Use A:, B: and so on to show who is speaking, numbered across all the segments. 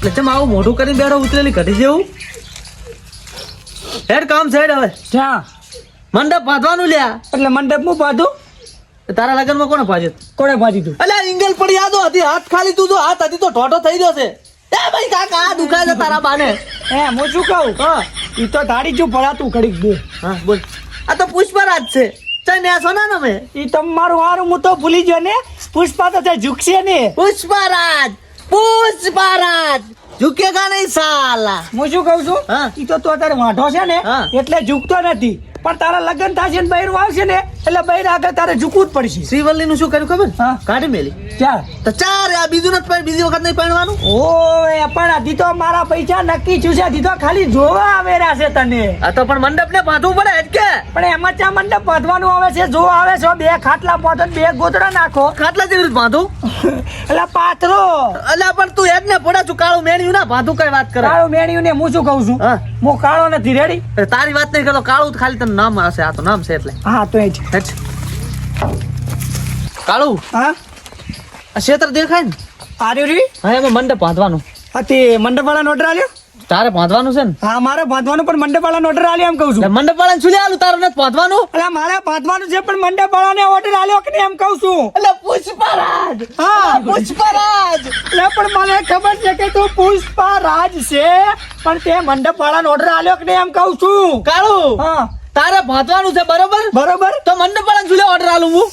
A: એટલે ચમ આવું મોઢું કરીને બેઠો ઉતરેલી ઘટી જેવું હેડ કામ સાઈડ હવે.
B: ક્યાં
A: મંડપ બાંધવાનું લ્યા.
B: એટલે મંડપ હું પાધું
A: તારા લગ્નમાં કોને ભાજ્યો?
B: કોને પાધી તું?
A: અલ્યા ઇંગલ પડી યાદો હતી હાથ ખાલી તું જો હાથ હતી તો ઢોઢો થઈ જશે એ ભાઈ કાકા આ દુખાય છે તારા બાને.
B: એ હું શું કહું?
A: હા.
B: ઈ તો તારી ચું ભરાતું ઘડીક દે
A: હા બોલ. આ તો પુષ્પરાજ છે. ચાલ ને સોના ના મેં
B: ઈ તમારું હારું હું તો ભૂલી ગયો ને. પુષ્પા તો ઝૂકશે ને.
A: પુષ્પરાજ! પુષ્પરાજ ઝુકેગા નહીં સાલા
B: હું શું કહું છું
A: હા.
B: ઈ તો તું અત્યારે વાંઢો છે ને. એટલે ઝૂકતો નથી પણ તારા લગ્ન થશે ને બહેરું આવશે ને એટલે બહેર આગળ તારે ઝૂકવું જ પડશે.
A: શ્રીવલ્લી નું શું કર્યું ખબર?
B: હા.
A: કાઢી મેલી.
B: ચાલ
A: તો ચાર આ બીજું નથી પણ બીજી વખત નહીં પડવાનું
B: ઓ એ પણ હજી તો મારા પૈસા નક્કી છું છે. હજી તો ખાલી જોવા આવેલા છે તને.
A: આ તો પણ મંડપ ને બાંધવું પડે જ કે.
B: પણ એમાં ચા મંડપ બાંધવાનું આવે છે. જો આવે છે બે ખાટલા બાંધો બે ગોતડા નાખો.
A: ખાટલા જેવી રીતે બાંધું?
B: એટલે પાથરો.
A: એટલે પણ તું એજ ને પડે છું. કાળું મેણ્યું ના બાંધું કઈ વાત કરે.
B: કાળું મેણ્યું ને હું શું કહું છું?
A: હા.
B: કાળો નથી રેડી
A: તારી વાત નહીં કરતો કાળું ખાલી તને નામ આવશે આ તો નામ છે એટલે.
B: હા તો એ જ.
A: હેટ. કાળું
B: હા?
A: આ ક્ષેત્ર દેખાય ને?
B: આર્યું રી?
A: હા એમાં મંડપ બાંધવાનું.
B: હા તે મંડપ વાળા ઓર્ડર આલ્યો?
A: તારે બાંધવાનું છે ને?
B: હા મારે બાંધવાનું પણ મંડપ વાળા ઓર્ડર આલ્યો એમ કહું છું.
A: મંડપ વાળાને શું આલું? તારે નથી બાંધવાનું?
B: એટલે મારે બાંધવાનું છે પણ મંડપ વાળાને ઓર્ડર આલ્યો કે નહીં એમ કહું છું.
A: એટલે પુષ્પરાજ!
B: હા.
A: પુષ્પરાજ!
B: એટલે પણ મને ખબર છે કે તું પુષ્પા રાજ છે પણ તે મંડપ વાળાને ઓર્ડર આલ્યો કે નહીં એમ કહું છું.
A: કાળું
B: હા.
A: તારે બાંધવાનું છે બરોબર?
B: બરોબર.
A: તો મંડપ વાળાને શું ઓર્ડર આલું હું?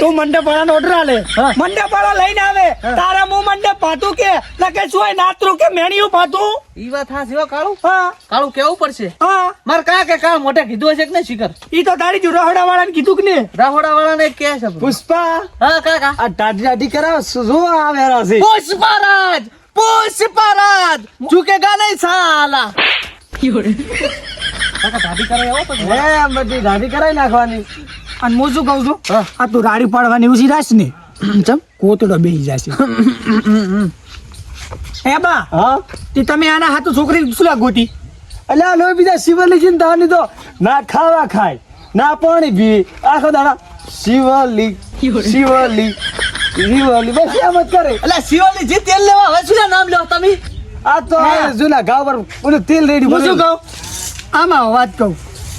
B: તું મંડપાળા ઓર્ડર આલે.
A: હા.
B: મંડપ વાળા લઈને આવે. તારા હું મંડપ પાતું કે કે શું નાતરું કે મેણિયું પાતું
A: ઈ વાત હા સિવા કાળું.
B: હા.
A: કાળું કેવું પડશે?
B: હા.
A: માર કા કે કાળ મોટે કીધું હશે કે નહીં શિખર?
B: ઈ તો તારી જુરાહોડા વાળાને કીધું કે ને
A: રાહોડા વાળાને કે છે
B: પુષ્પા.
A: હા કાકા
B: આ ટાટી ટાટી કરાવ શું આવેલા છે?
A: પુષ્પરાજ! પુષ્પરાજ! ઝુકેગા નહીં સાલા.
B: બધી કરાવી નાખવાની. અને હું શું કહું છું. આ તું રાડી પાડવાની ઉછી રાખ ને
A: ચમ
B: કોતડો બેસી જશે. એ બા
C: હા?
B: તે તમે આના હાથું છોકરી શું ગોતી?
C: એટલે આ લોહી બીજા ચિંતા ની તો. ના ખાવા ખાય ના પાણી પી આખો દાડા શિવલી શિવલી શિવલી. બસ એમ જ કરે.
A: એટલે શિવલી જે તેલ લેવા હવે શું નામ લો તમે?
C: આ તો જૂના પર ઓલું તેલ રેડી
B: હું શું કહું? આમાં વાત કહું.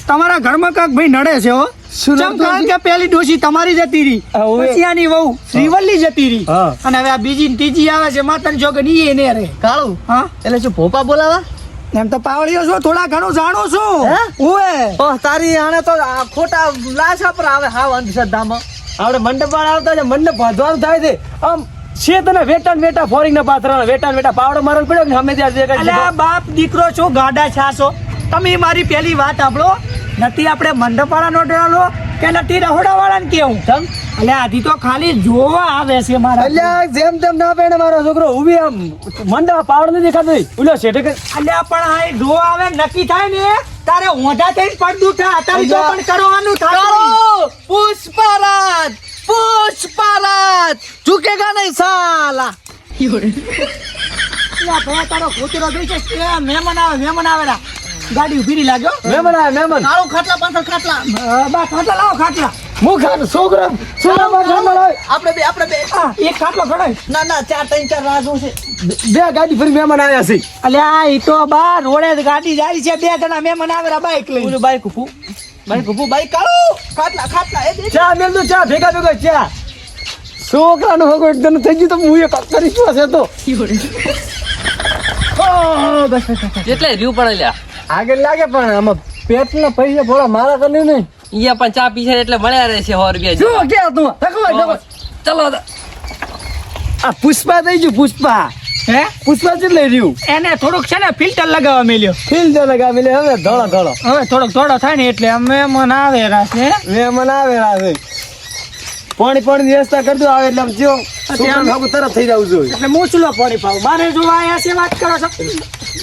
B: તમારા ઘરમાં કાંક ભાઈ નડે છે હો. ચમ કારણ કે પેલી ડોશી તમારી જતી રહી પછી આની વહુ શ્રીવલ્લી જતી રહી અને હવે આ બીજી ને ત્રીજી આવે છે માતન જોગન ઈ એને રે.
A: કાળું
B: હા?
A: એટલે શું ભોપા બોલાવા?
B: એમ તો પાવળીઓ છો થોડા ઘણું જાણો છો.
A: હે?
B: ઓએ
A: ઓહ તારી આને તો ખોટા લાશા પર આવે હા અંધશ્રદ્ધામાં.
C: આપણે મંડપ વાળા આવતા છે મંડપ બાંધવાનું થાય છે. આમ છે તને વેટા ને વેટા ફોરિંગ ના પાત્ર વેટન વેટા પાવડો મારો પડ્યો ને અમે ત્યાં
B: બાપ દીકરો છો ગાડા છાસો તમે મારી પેલી વાત આપણો નથી આપણે મંડપાળા નો ડરાલો કે નથી રહોડા વાળા ને કેવું?
A: તમ
B: એટલે આધી તો ખાલી જોવા આવે છે મારા
C: એટલે જેમ તેમ ના પેણે મારો છોકરો ઊભી આમ. મંડપ પાવડ નથી દેખાતો ઉલો શેઠે
B: અલ્યા પણ આ જોવા આવે નક્કી થાય ને તારે ઓઢા થઈને પડદું થાય અત્યારે જો પણ કરવાનું થાય
A: પુષ્પરાજ! પુષ્પરાજ! ઝુકેગા નહીં સાલા!
B: તારો કૂતરો જોઈ છે મહેમાન આવે મહેમાન આવેલા ગાડી ઊભી લાગ્યો.
C: મહેમાન આયા મહેમાન.
A: કાળું ખાટલા પાછળ ખાટલા.
B: બા ખાટલા લાવો ખાટલા.
C: હું ખાતો છોકરો છોકરા માં ખાંડો લાવે.
A: આપણે બે આપણે બે.
B: એક ખાટલો ખડાય.
A: ના ના ચાર ત્રણ ચાર રાજુ છે.
C: બે ગાડી ફરી મહેમાન આવ્યા છે.
B: અલ્યા ઈ તો બા રોડે ગાડી જાય છે બે જણા મહેમાન આવેલા બાઈક લઈ
A: ઓલું બાઈક ઉભું બાઈક ઉભું બાઈક કાળો ખાટલા ખાટલા. એ બે
C: ચા મેલ તો ચા ભેગા ભેગા ચા. છોકરાનો હોગો એકદમ થઈ ગયું તો હું એક કરી હશે તો?
D: એટલે રીવ પડે લ્યા?
C: આગળ લાગે પણ આમાં પેટના પૈસા થોડા મારા કરી નહીં.
D: ઈયા પણ ચા પીશે એટલે મળ્યા રહે છે સો રૂપિયા
C: જો કે તું?
D: ચલો
C: આ પુષ્પા થઈ ગયું પુષ્પા.
B: હે?
C: પુષ્પા કેટલે રહ્યું.
B: એને થોડુંક છે ને ફિલ્ટર લગાવવા મેલ્યો
C: ફિલ્ટર લગાવવા લગાવી લે હવે ધોળો ધોળો.
B: હવે થોડોક થોડો થાય ને એટલે અમે મન આવે રાશે
C: મહેમાન આવેલા છે પાણી પાણી વ્યવસ્થા કરજો આવે એટલે આમ જો ત્યાં હગું તરફ થઈ જવું જોઈએ.
B: એટલે મૂછલો પાણી પાવ મારે જો આયા છે વાત કરો છો.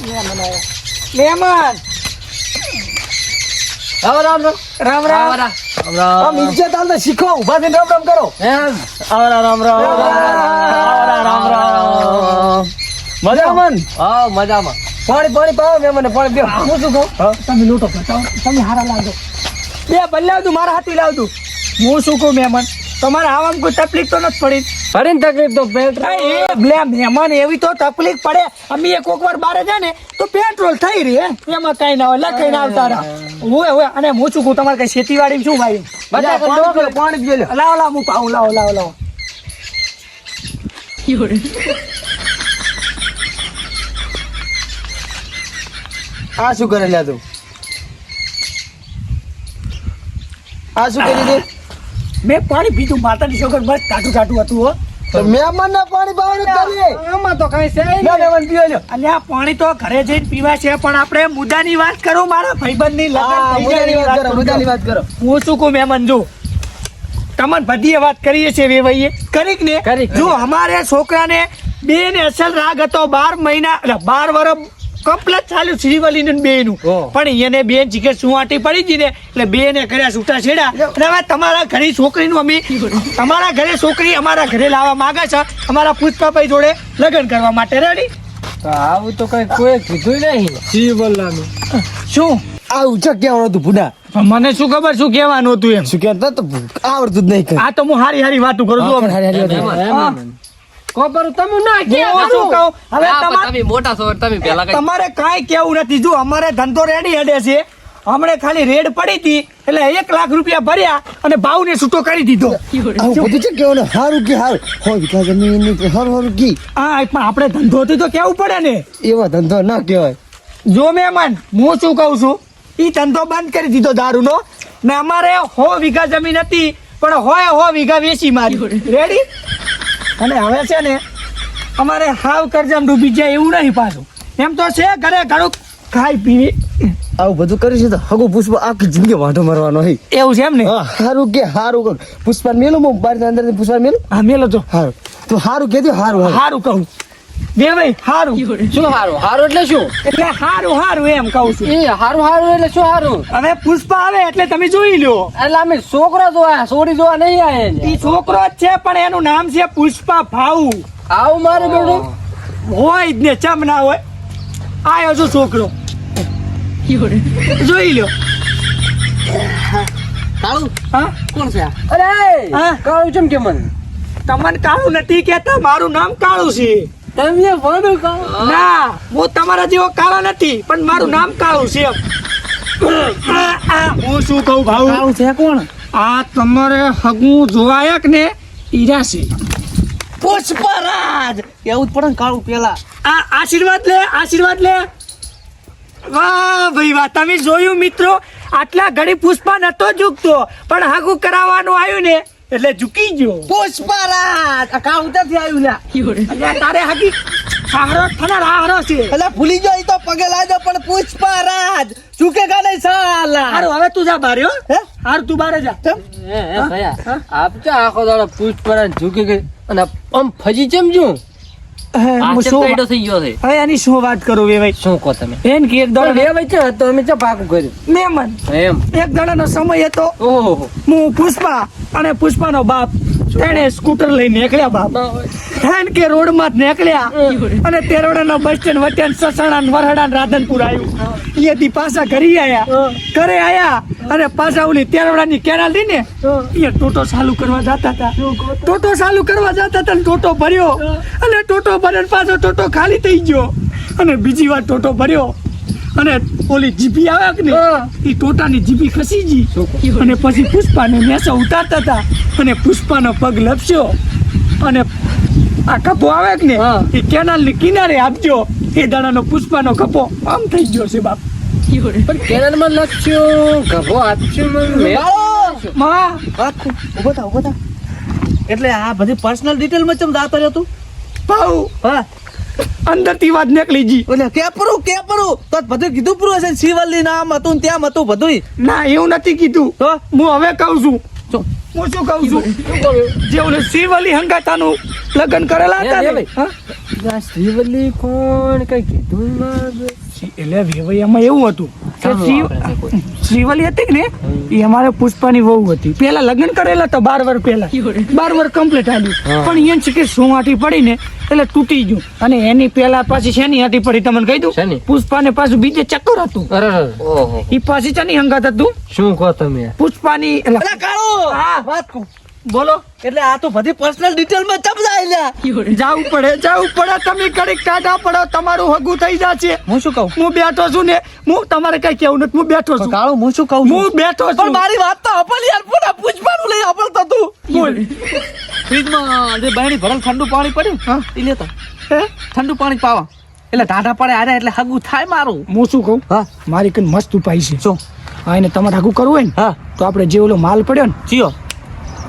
B: મને આયા. મહેમાન
C: રામ રામ
B: રામ રામ.
D: આવરા.
C: આમ ઇજ્જત આલતા શીખો ઊભા થઈને રામ રામ કરો.
D: એમ.
C: આવરા રામ રામ આવરા રામ. રામ મજામાં
D: હા મજામાં.
C: પાણી પાણી પાવો મેં મને પાણી પીવો
B: હું શું કહું? તમે લોટો તમે હારા લાગો. બે બદલાવ તું મારા હાથી લાવતું. હું શું કહું મહેમાન તમારે આવામાં કોઈ તકલીફ તો નથી પડી.
D: ફરીને તકલીફ તો પેટ્રોલ.
B: એ મહેમાન એવી તો તકલીફ પડે. અમે એક વાર બારે જાય ને તો પેટ્રોલ થઈ રહી એમાં કઈ ના હોય લખાઈને આવતા રહા. હોય હોય અને હું શું કહું તમારે કઈ ખેતીવાડી શું ભાઈ?
C: બધા પાણી લાવ.
B: લાવો લાવો હું પાઉં લાવો લાવો લાવો.
C: આ શું કરે લ્યા તું? આ શું કરી દે?
B: મેં પાણી પીધું માતાની છોકર બસ ટાટું ટાટું હતું હો.
C: તો મહેમાન પાણી પાવાનું કરીએ.
D: આમાં તો કઈ છે
C: મહેમાન લ્યો.
B: પાણી તો ઘરે જઈને પીવા છે પણ આપણે મુદ્દાની વાત કરું મારા ભાઈબંધની લગન
C: મુદ્દાની વાત કરો મુદ્દાની વાત કરો.
B: હું શું કહું મહેમાન જો તમને બધીએ વાત કરીએ છીએ વેવાઈએ. કરીક ને. જો અમારે છોકરાને બે ને અસલ રાગ હતો બાર મહિના બાર વર્ષ કમ્પ્લેટ ચાલ્યું શ્રીવલી
D: બેનું
B: પણ એને બે જીગર સુવાટી પડી ગઈ ને એટલે બેને કર્યા છૂટા છેડા. અને હવે તમારા ઘરે છોકરીનું અમે તમારા ઘરે છોકરી અમારા ઘરે લાવવા માંગે છે. અમારા પુષ્પાભાઈ જોડે લગ્ન કરવા માટે. રેડી
D: આવું તો કઈ કોઈ કીધું નહીં. શિવલાનું
B: શું?
C: આવું છે કેવાનું હતું ભૂડા?
B: પણ મને શું ખબર શું કહેવાનું હતું એમ?
C: શું કહેતા તો આવડતું જ નહીં
B: આ તો હું હારી હારી વાતું કરું છું
C: હારી હારી.
D: ખબર તમે ના
B: કે શું કહું? હવે તમારે
D: તમે મોટા છો તમે પેલા કઈ
B: તમારે કાઈ કેવું નથી. જો અમારે ધંધો રેડી હેડે છે. હમણે ખાલી રેડ પડી હતી એટલે એક લાખ રૂપિયા ભર્યા અને ભાવને છૂટો કરી દીધો.
C: આવું બધું છે કેવું? સારું કે હારું? હોય વિકા જમીનની હારું હારું કી?
B: હા પણ આપણે ધંધો હતી તો કેવું પડે ને?
C: એવો ધંધો ના કહેવાય.
B: જો મહેમાન હું શું કહું છું? એ ધંધો બંધ કરી દીધો દારૂનો. ને અમારે હો વીઘા જમીન હતી પણ હોય હો વીઘા વેચી મારી. રેડી અને હવે છે ને અમારે હાવ કરજામ ડૂબી જાય એવું નહીં પાછું. એમ તો છે ઘરે ઘણું ખાઈ પીવી.
C: આવું બધું કરીશું તો હગો પુષ્પ આખી જિંદગી વાંઢો મારવાનો હે.
B: એવું છે એમ ને?
C: સારું હારું કે હારું કહું. પુષ્પા મેલું હું બાર અંદર પુષ્પા મેલું?
B: હા મેલો તો.
C: હારું. તું હારું કહેજો હારું હારું.
B: હારું કહું. બે ભાઈ હારું.
D: શું હારું? હારું એટલે શું?
B: એટલે હારું હારું એમ કહું છું.
D: એ હારું હારું એટલે શું હારું?
B: હવે પુષ્પા આવે એટલે તમે જોઈ લો
D: એટલે અમે છોકરો જોવા છોડી જોવા નહીં આયા
B: ઈ છોકરો જ છે પણ એનું નામ છે પુષ્પા ભાઉ.
D: આવું મારું બેટું
B: હોય જ ને ચમ ના હોય. આયો છો છોકરો. જોઈ લો
A: કાળુ?
B: હા?
A: કોણ છે
D: અરે? કાળું ચમ કે મને?
B: તમને કાળું નથી કેતા મારું નામ કાળું છે.
D: તમે ભણું કહો.
B: ના હું તમારા જેવો કાળો નથી પણ મારું નામ કાળું છે હું શું કહું ભાઉ?
A: કાળું છે કોણ?
B: આ તમારે હગું જોવાયક ને? ઈરા છે.
A: પુષ્પરાજ! એવું જ પડે ને કાળુ પેલા.
B: આ આશીર્વાદ લે આશીર્વાદ લે. વાહ ભાઈ વાહ તમે જોયું મિત્રો આટલા ઘડી પુષ્પા નતો જુગતો પણ હાગુ કરાવવાનું આવ્યું ને એટલે ઝૂકી ગયો.
A: પુષ્પરાજ! આ થી આવ્યું લ્યા?
B: તારે હાકી હારો થના હારો છે.
A: એટલે ભૂલી ગયો તો પગે લાગ્યો પણ પુષ્પરાજ ચૂકેગા નહીં સાલા?
B: હારું હવે તું જા બારે હે? હારું તું બારે જા.
D: એ ભયા આપ તો આખો દાડો પુષ્પરાજ ઝૂકી ગઈ અને આમ ફજી ચમ
B: હું પુષ્પા અને પુષ્પાનો બાપ તેણે સ્કૂટર લઈ નીકળ્યા બાપ. હેન કે રોડમાં નીકળ્યા. અને તેરોડાના બસ સ્ટેન્ડ વચ્ચે સસણા ને વરહડા રાધનપુર આવ્યું. અહીંયાથી પાછા ઘરે આયા. ઘરે આયા અને પાછા ઓલી તેરોડાની કેનાલથી ને એ ટોટો ચાલુ કરવા જતા હતા. ટોટો ચાલુ કરવા જતા હતા ને ટોટો ભર્યો. અને ટોટો ભર્યો પાછો ટોટો ખાલી થઈ ગયો. અને બીજી વાર ટોટો ભર્યો. અને ઓલી જીપી આવે કે ને એ ટોટાની જીપી ખસી ગઈ. અને પછી પુષ્પાને મેસા ઉતારતા હતા. અને પુષ્પાનો પગ લપસ્યો. અને આ કપો આવે કે ને
D: હા.
B: એ કેનાલની કિનારે આપજો. એ દાણાનો પુષ્પાનો કપો આમ થઈ ગયો છે બાપ.
D: પણ કેનાલમાં લખ્યું કપો મને મા!
A: વાત થા ઊભો થા. એટલે આ બધી પર્સનલ ડિટેલમાં ચમ દાતો રહ્યો તું
B: ભાઉ!
A: હા.
B: અંદરથી વાત નીકળી કે
A: એટલે કે પરું તો બધું કીધું પૂરું હશે. શિવલ્લી નામ હતું ત્યાં તેમ હતું બધું
B: ના એવું નથી કીધું.
A: તો?
B: હું હવે કહું છું. હું શું કહું છું? જે ઓલે શિવલી હંગાતાનું લગ્ન કરેલા હતા ને?
D: ભાઈ.
B: હા?
D: કોણ? કઈ કીધું?
B: એટલે વેવૈયામાં એવું હતું. શ્રીવલી હતી ને એ અમારે પુષ્પાની વહુ હતી. પેલા લગ્ન કરેલા તો બાર વર્ષ પહેલા. બાર વર્ષ કમ્પ્લીટ આવ્યું પણ એમ છે કે સોમાટી પડી ને એટલે તૂટી ગયું. અને એની પેલા પાછી શેની હતી પડી તમને કહી દઉં?
D: પુષ્પા
B: પુષ્પાને પાછું બીજે ચક્કર હતું. એ પાછી ચાની હંગાત હતું?
D: શું કહો તમે?
B: પુષ્પાની એટલે
A: અલા
B: હા.
A: વાત ખુ-
B: બોલો.
A: એટલે આ તો બધી પર્સનલ ડિટેલમાં ચમજાય લ્યા
B: જાવું પડે જાવું પડે. તમે કડીક ટાટા પડો તમારું હગું થઈ જાશે.
A: હું શું કહું?
B: હું બેઠો છું ને હું તમારે કઈ કેવું નથી. હું બેઠો છું.
A: કાળો હું શું કહું
B: હું બેઠો
A: પણ મારી વાત તો અપલ યાર પૂરા પૂછવાનું લઈ અપલ તો તું.
B: બોલ.
A: ફ્રીજમાં જે બહેણી ભરેલ ઠંડુ પાણી પડ્યું
B: હા.
A: એ લેતા.
B: હે?
A: ઠંડુ પાણી પાવા. એટલે ટાટા પડે આરે એટલે હગું થાય મારું.
B: હું શું કહું?
A: હા.
B: મારી કઈ મસ્ત ઉપાય છે.
A: શું?
B: હા એને તમારે હગું કરવું હોય ને
A: હા.
B: તો આપણે જે ઓલો માલ પડ્યો ને
A: ચિયો.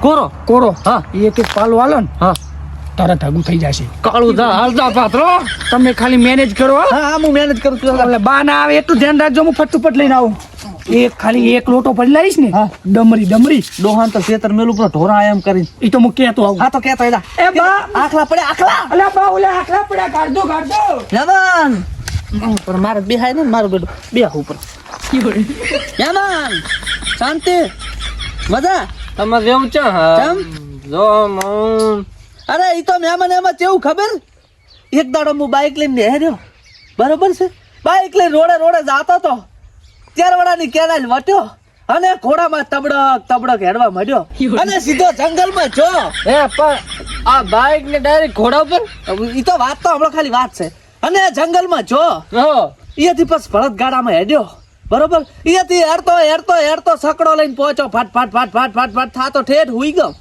A: કોરો?
B: કોરો.
A: હા.
B: એ એક એક પાલો હાલો ને.
A: હા.
B: તારા હગું થઈ જશે.
A: કાળું દા હાલતા પાત્રો
B: તમે ખાલી મેનેજ કરો હા.
A: હા હું મેનેજ કરું છું.
B: એટલે બા ના આવે એટલું ધ્યાન રાખજો હું ફટફટ લઈને આવું. એક ખાલી એક લોટો પડી લાવીશ ને
A: હા.
B: ડમરી ડમરી.
A: ડોહાન તો ખેતર મેલું પર ઢોરા એમ કરી
B: એ તો હું કહેતો આવું.
A: હા તો કેતો એલા
B: એ બા.
A: આખલા પડે આખલા.
B: અલે બા ઓલે આખલા પડ્યા કાઢજો કાઢજો
A: યમન. પણ મારે બેહાય ને મારું બેડું. બે ઉપર. યમન શાંતિ. મજા?
D: તમારે જેવું છે
A: કેમ?
D: જો
A: અરે ઈ તો મહેમાન એમાં કેવું ખબર? એક દાડો હું બાઇક લઈને બેહર્યો. બરોબર છે? બાઇક લઈને રોડે રોડે જતો તો તેરવાડાની કેનાલ વટ્યો અને ઘોડામાં તબડક તબડક હેડવા માંડ્યો. અને સીધો જંગલમાં જો.
D: હે પણ આ બાઈક ને ડાયરેક્ટ ઘોડા ઉપર?
A: ઈ તો વાત તો હમણાં ખાલી વાત છે. અને જંગલમાં જો. અહીંયાથી પછી ભરત ગાડામાં હેડ્યો. બરોબર? અહીંયાથી હેડતો હેડતો હેડતો સકડો લઈને પહોંચ્યો ફાટ ફાટ ફાટ ફાટ ફાટ ફાટ. થાતો ઠેઠ હુઈ ગમ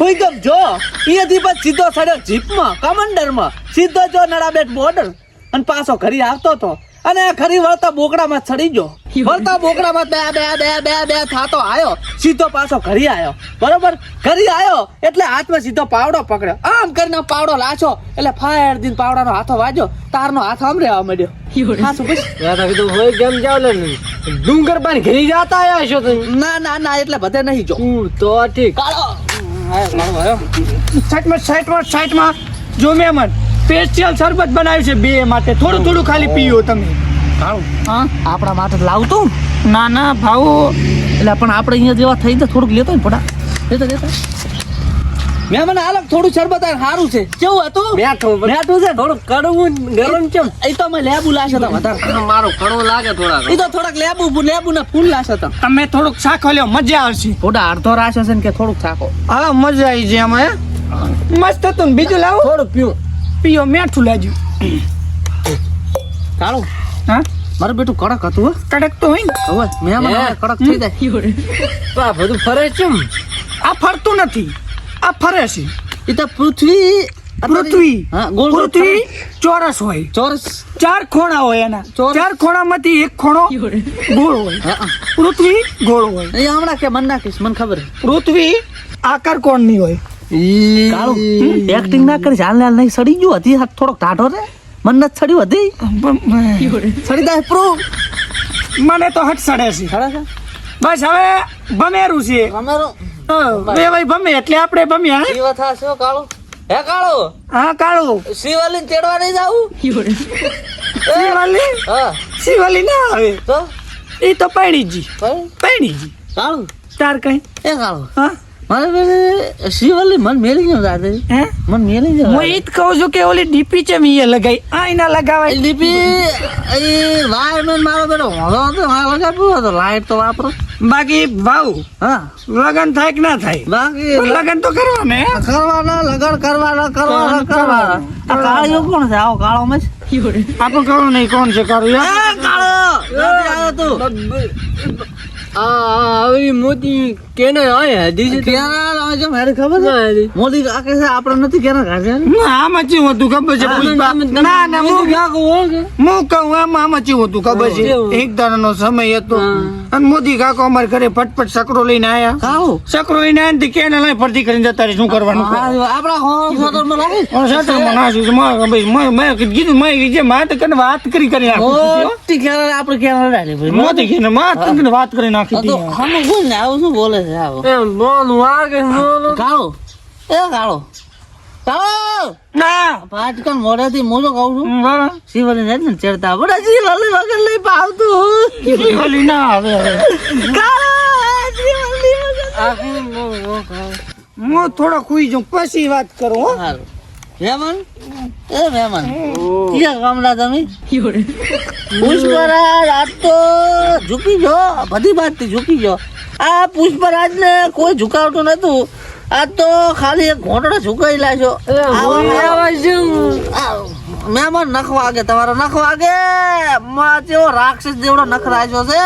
A: હુઈ ગમ જો. અહીંયાથી પછી સીધો સડ્યો જીપમાં કમાન્ડરમાં સીધો જો નડાબેટ બોર્ડર અને પાછો ઘરી આવતો હતો અને ખરી વળતા બોકડામાં ચડી ગયો. વળતા બોકડામાં બે બે બે બે બે થાતો આવ્યો સીધો પાછો ઘરી આવ્યો બરોબર? ઘરી આયો એટલે હાથમાં સીધો પાવડો પકડ્યો. આમ કરીને પાવડો લાછો. એટલે ફાયર દિન પાવડાનો હાથો વાજ્યો. તારનો હાથ આમ રહેવા માંડ્યો.
D: કીધું હોય કેમ જાવ લે? ને ડુંગર પાણી ઘરી જતા છો
A: ના ના ના એટલે બધે નહીં જો.
D: તો ઠીક.
A: કાળો.
B: સાઈડમાં જો મહેમાન સ્પેશિયલ શરબત બનાવ્યું છે બે માટે. થોડું થોડું ખાલી પીઓ તમે. હા?
A: આપણા માટે લાવતું.
B: ના ના ભાવો.
A: એટલે પણ આપણે અહીંયા જેવા થઈ જાય થોડુંક લેતો ને પડા લેતો લેતો. મેં મને આલક થોડું શરબત આ સારું છે. કેવું હતું?
D: બેઠો
A: મેઠું છે?
D: થોડું કડવું ગરમ કેમ?
A: એ તો અમે લેબુ લાશે તા વધારે
D: મારો કડવો લાગે થોડા
A: એ તો થોડાક લેબુ લેબુ ના ફૂલ લાશે તા
B: તમે થોડુંક શાખો લ્યો મજા આવશે.
A: થોડા અડધો રાશે છે ને કે થોડુંક થાકો
B: હા મજા આવી જાય અમે મસ્ત હતું બીજું લાવો.
D: થોડું પીવું.
B: પીઓ મેઠું લાજુ.
A: કાળો
B: હા?
A: મારું બેટું કડક હતું હો.
B: કડક તો હોય ને.
A: હવે મેં મને કડક થઈ જાય.
D: તો આ બધું ફરે છે
B: આ ફરતું નથી. આ ફરે છે.
A: એ તો પૃથ્વી
B: પૃથ્વી.
A: હા ગોળ ગોળ
B: પૃથ્વી ચોરસ હોય.
A: ચોરસ?
B: ચાર ખોણા હોય એના. ચાર ખોણામાંથી એક ખોણો ગોળ હોય. પૃથ્વી ગોળ હોય.
A: એ હમણાં કે મન નાખીશ મને ખબર
B: પૃથ્વી આકાર કોણની હોય.
A: કાળો એક્ટિંગ ના કરી હાલ હાલ નહીં સડી ગયું? હતી થોડોક ટાઢો રે. મન નથી સડ્યું હતી સડી દે પ્રો.
B: મને તો હટ સડે છે.
A: સડે છે?
B: બસ હવે ભમેરું છે. બે ભાઈ ભમે એટલે આપણે ભમ્યા હે?
A: શિવથા છો કાળો. હે કાળો?
B: હા કાળું.
A: શિવાલી તેડવા નહીં જાવું
B: શિવાલી?
A: હા?
B: શિવાલી ના આવે.
A: તો?
B: એ તો પૈણીજી. પૈણીજી.
A: કાળો?
B: તાર કઈ?
A: એ કાળો.
B: હા?
A: મારે મન મેલી ગયો દાદા
B: હે?
A: મન મેલી
B: હું
A: ગયો
B: ઈ જ કહું છું કે ઓલી ડીપી છે મી એ લગાઈ. આ એના લગાવાય.
A: લીપી એ વાયર મારો બેટો હોળો હતો હા લગાવ્યો હતો લાઈટ તો વાપરો.
B: બાકી ભાવ
A: હા.
B: લગન થાય કે ના થાય?
A: બાકી
B: લગન તો કરવાને હે?
A: કરવાના લગન કરવાના કરવાના કરવાના આ કાળિયો કોણ છે? આવો કાળો મચ
B: આપણું કરું નહીં કોણ છે કરું
A: કાળો આવ્યો તું.
D: આ આવી મોટી કેને આય હદી છે
A: કેના આવે છે ખબર છે?
D: ના
A: મોદી કાકે છે આપણે નથી કેના કાઢે
B: આમાં ચેવું હતું ખબર છે? ના ના હું હું કહું હતું ખબર છે? એક દાડાનો સમય હતો. અને મોદી કાકો અમારે ઘરે ફટફટ સકરો લઈને આયા.
A: કાળો
B: સકરો લઈને આયા તે કેને લઈ ફરતી કરીને જતા શું કરવાનું?
A: આપડા લાગે
B: છે. મારે મેં- મેં કીધું મેં જે વાત કરીને વાત કરી કરી નાખી દીધી,
A: કેના આપણે કેના લાગે
B: મોતી કરીને વાત કરી નાખી દીધી.
A: બોલ ને આવું શું બોલે છે આવો
D: એમ બોલ કે બોલ
A: કાળો એ કાળો કાળો
B: ના
A: આજકાલ મોઢાથી મોજો કહું છું શિવલી. ને ચડતા બડા શિવાલી વગર લઈ પાવતું
B: ઓલી ના આવે હવે.
A: કાળો શિવાલી
D: કાં.
B: હું થોડો ખુઈ જાઉં પછી વાત કરું હો
A: સારું મહેમાન એ મહેમાન ક્યાં ગામડા તમે? પુષ્કરાજ આજ તો ઝૂકી ગયો. બધી વાતથી ઝૂકી જો આ પુષ્પરાજ ને કોઈ ઝુકાવતું નતું આ તો ખાલી એક ઘોંટડો ઝુકાઈ લાગ્યો મહેમાન નખ વાગે તમારો નખ વાગે માં જેવો રાક્ષસ જેવડો નખ રાખ્યો છે.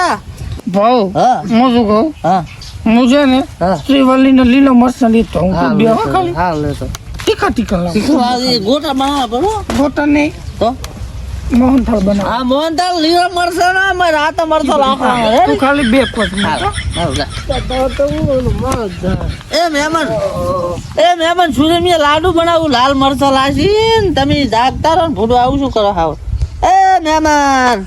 B: ભાવ
A: હા.
B: શું કહું?
A: હા.
B: હું છે ને. શ્રીવલ્લી ને લીલો મરચાં લીધો હું તું બે ખાલી.
A: હા લેતો.
B: તીખા લાવ
A: ગોટા બનાવવા બરો
B: ગોટા નહીં
A: તો
B: મોહનથાળ બનાવ
A: હા મોહનથાળ લીલો મરસો ના મારે રાતે મરસો રાખવાનો હે
B: તું ખાલી બે
A: કોટ એ મહેમાન એ મહેમાન સુરેમીએ લાડુ બનાવું લાલ મરચા લાસી ને તમે જાગતા રહો ને ભૂડું આવું શું કરો હાવ એ મહેમાન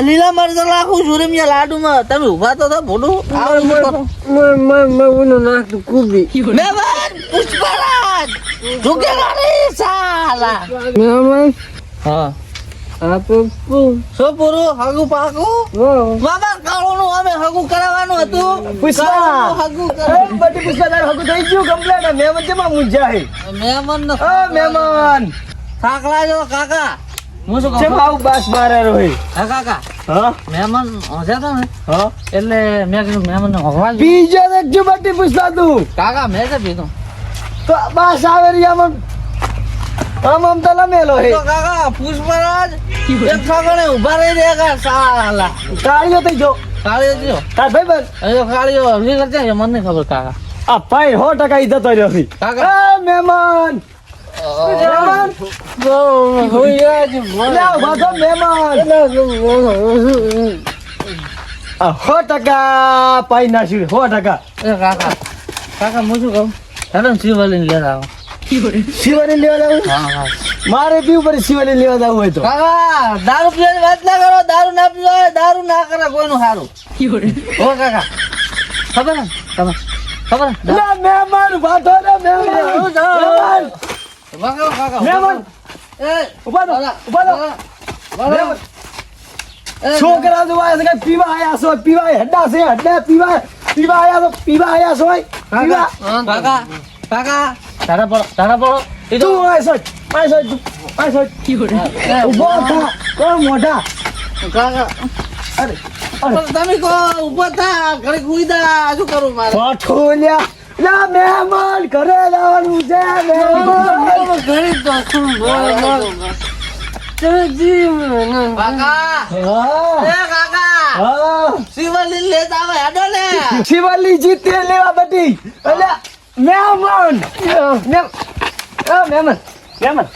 A: લીલા મરચા લાખું સુરેમિયા લાડુમાં તમે ઊભા તો ભૂડું આવું કરો મહેમાન અમે હગું કરાવવાનું હતું
C: પુષ્પા.
A: કાળુનું હગું
C: એ
A: કરાવવાનું.
C: બધી પુષ્પાદાર હગું થઈ ગયું કમ્પ્લેટ મહેમાન જેમાં મૂંઝા હે
A: થાક લાગ્યો કાકા? હું શું કહું
C: આવું બાસ મારે રોહી.
A: હા કાકા.
C: હા.
A: મહેમાન હોંચ્યા હતા ને?
C: હા.
A: એટલે મેં કીધું મહેમાન ને બીજા જ
C: દેખજો બધી પુષ્પા તું
A: કાકા મેં કે પીધું.
C: તો બાસ આવે રી આમ આમ તો લમેલો હે.
A: તો કાકા પુષ્પરાજ એક ઠાકણે ઊભા રહી રહ્યા કા સાલા?
C: કાળીઓ થઈ જો.
A: કાળીઓ જો?
C: તાર ભાઈ બસ
A: એ કાળીઓ હજી કરતા છે મને ખબર કાકા.
C: આ ભાઈ સો ટકા ઈ જતો રહ્યો છે
A: કાકા.
C: મહેમાન. સો ટકા પાઈ નાખ્યું સો ટકા.
A: કાકા કાકા હું શું કહું? હેડો ને લેવા આવો
C: શિવાની લેવા જવું?
A: હા હા.
C: મારે પીવું પડે શિવાની લેવા જવું હોય તો.
A: કાકા દારૂ પીવાની વાત ના કરો દારૂ ના પીવા દારૂ ના કરે કોઈનું સારું ઓ કાકા. ખબર ને? ખબર.
C: લે મહેમાન થો ને મહેમાન. મહેમાન. મહેમાન. ઊભા
A: વાલા,
C: ઊભા
A: વાલા.
C: છોકરા જો આયા છે પીવા આયા છો? પીવા હડ્ડા છે હડ્ડા પીવા પીવા આયા છો પીવા આયા છો પીવા.
A: કાકા કાકા. તારા પડો તારા પડો એ તો
C: તું આય છો આય તું આય છો
A: એ,
C: ઊભો થા કોણ મોઢા?
A: કાકા.
C: અરે
A: તમે કહો ઊભો થા ઘડીક ઉઈદા શું કરું મારે?
C: પાઠોલિયા લા મહેમાન ઘરે લાવવાનું છે મહેમાન.
A: ઘડીક તો શું બોલો કાકા
C: હા.
A: એ કાકા.
C: હા.
A: શિવલિંગ લેતા આવે આડો ને.
C: શિવાલી જીતે લેવા બધી. અલે મહેમાન મેમ એ મહેમાન મહેમાન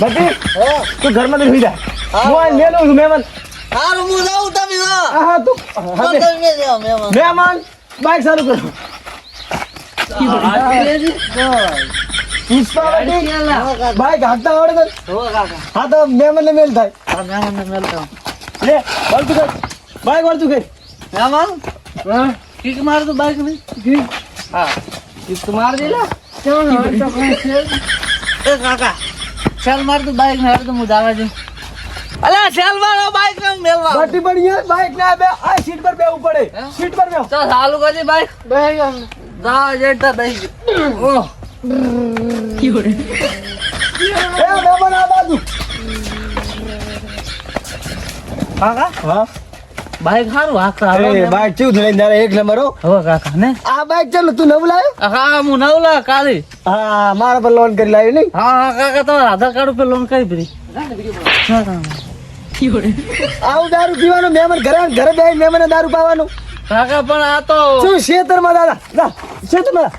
C: બધી? તું ઘરમાં સુઈ જા. હું આ લેલું છું મહેમાન
A: હારું હું જાઉં તમે
C: હા હા તું.
A: મહેમાન
C: મહેમાન બાઈક ચાલુ કરો. બાઈક હાંકતા આવડે તો
A: હો
C: તો મહેમાન ને મેલ થાય.
A: હા મેલ મેલતા
C: લે વળતું કર બાઈક વળતું કર
A: મહેમાન કિક માર તો બાઈક નહીં. હા. કિક તો માર દેલા. એ કાકા સેલ માર તો બાઈક ને હેડ તો હું દાવા દે અલા સેલ મારો બાઈક ને મેલવા
C: બટી પડી બાઈક ના બે આ સીટ પર બેવું પડે.
A: હે?
C: સીટ પર બેવ
A: ચાલ ચાલુ કરજે બાઈક. દા જેટલા દઈ ઓહ.
C: એ મહેમાન આ
A: કા
C: હા
A: બાઈક સારું હાકતા હવે
C: બાઈક ચેવું લઈને તારે એક નંબર હો.
A: કાકા ને?
C: આ બાઈક ચાલો તું નવું લાવ્યો
A: હા હું નવલા કાલી.
C: હા મારા પર લોન કરી લાવ્યું નહીં?
A: હા હા કાકા તમારા આધાર કાર્ડ ઉપર લોન કરી પડી
C: આવું દારૂ પીવાનું મેમન ઘરે ઘરે બે મેમને દારૂ પાવાનું.
A: કાકા પણ આ તો
C: શું શેતરમાં દાદા? શું શેતરમાં